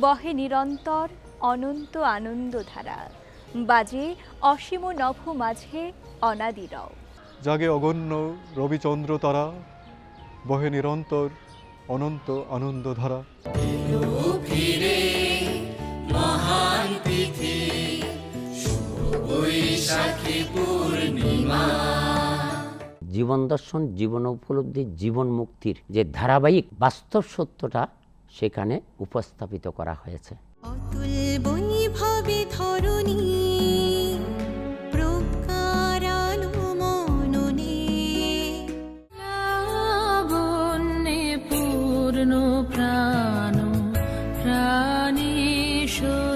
বহে নিরন্তর অনন্ত আনন্দধারা। বাজে অসীম নভ মাঝে অনাদিরও। জাগে অগণ্য রবিচন্দ্র তারা বহে নিরন্তর অনন্ত আনন্দধারা। জীবন দর্শন জীবন উপলব্ধি জীবন মুক্তির যে ধারাবাহিক বাস্তব সত্যটা সেখানে উপস্থাপিত করা হয়েছে। অতুল বৈভবে ধরণী পূর্ণ প্রাণ প্রাণেশ্বর।